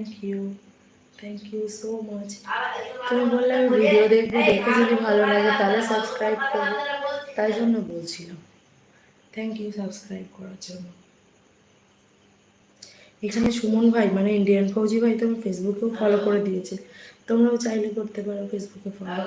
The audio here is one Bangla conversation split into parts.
Thank you thank you so much তুমি বললে আমি ভিডিও দেখব দেখে যদি ভালো লাগে তাহলে সাবস্ক্রাইব করব তাই জন্য বলছিলাম থ্যাংক ইউ সাবস্ক্রাইব করার জন্য এখানে সুমন ভাই মানে ইন্ডিয়ান ফৌজি ভাই তো আমার ফেসবুকেও ফলো করে দিয়েছে তোমরাও চাইলে করতে পারো ফেসবুকে ফলো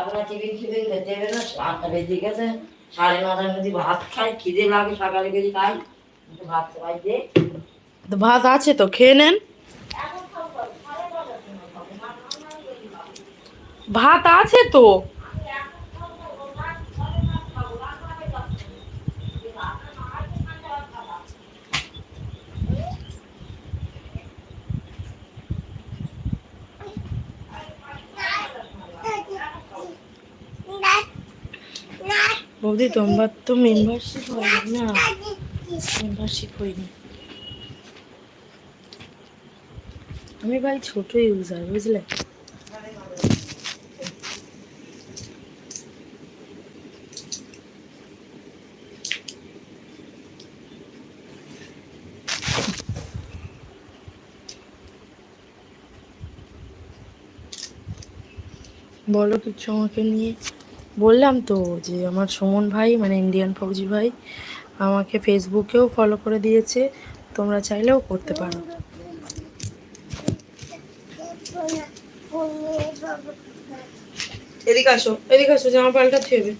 আপনার ফিফিন খেতে হবে না বেজে গেছে মধ্যে ভাত খাই লাগে গেছি খাই। ভাত খাই ভাত আছে তো, খেয়ে নেন। ভাত আছে তো? বৌদি, তোমার তো মেম্বারশিপ হয়নি না? মেম্বারশিপ হয়নি। আমি ভাই ছোট ইউজার বুঝলে? বলো কিছু আমাকে নিয়ে। বললাম তো যে আমার সুমন ভাই মানে ইন্ডিয়ান ফৌজি ভাই আমাকে ফেসবুকেও ফলো করে দিয়েছে। তোমরা চাইলেও করতে পারো। এদিকে আসো এদিকে আসো জামা পাল্টাতে হবে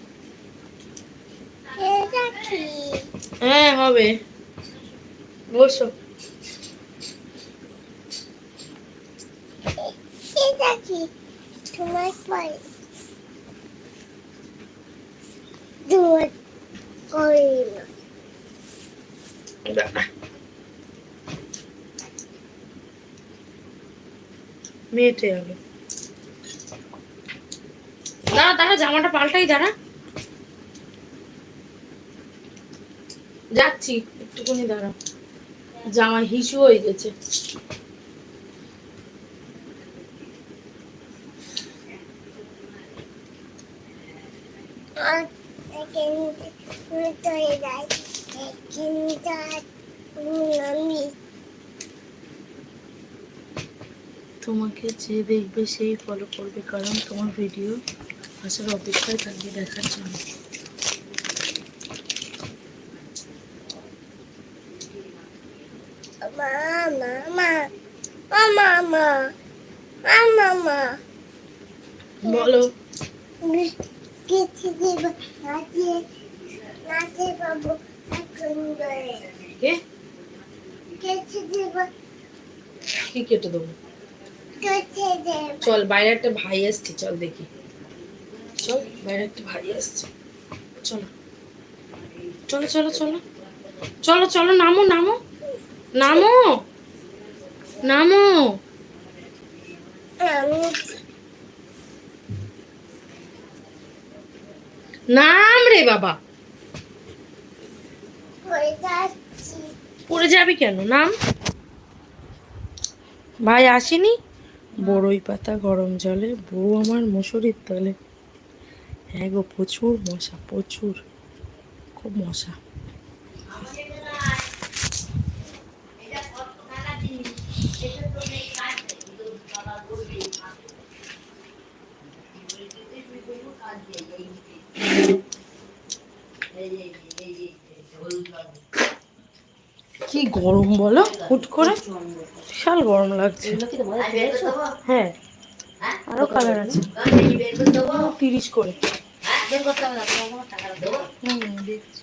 হ্যাঁ হবে। বসো। তোমার পরে জামাটা পাল্টাই দাঁড়া। যাচ্ছি একটুখানি দাঁড়া। জামা হিসু হয়ে গেছে। তোমাকে যে দেখবে সেই ফলো করবে কারণ তোমার ভিডিও আসার অপেক্ষায় থাকবে দেখার জন্য। বলো। কি কেটে দেবো চল বাইরে একটা ভাই আসছে চল দেখি চল বাইরে একটা ভাই আসছে চলো চলো চলো চলো চলো চলো নামো নামো নামো নামো নাম রে বাবা। পড়ে যাবি কেন? নাম? ভাই আসেনি? বড়ই পাতা গরম জলে, বউ আমার মশুরির তলে। হ্যাঁ গো, প্রচুর মশা, প্রচুর। খুব মশা। কি গরম বলো? হুট করে? বিশাল গরম লাগছে। হ্যাঁ। আরও কালার আছে। তিরিশ করে। হুম দেখছি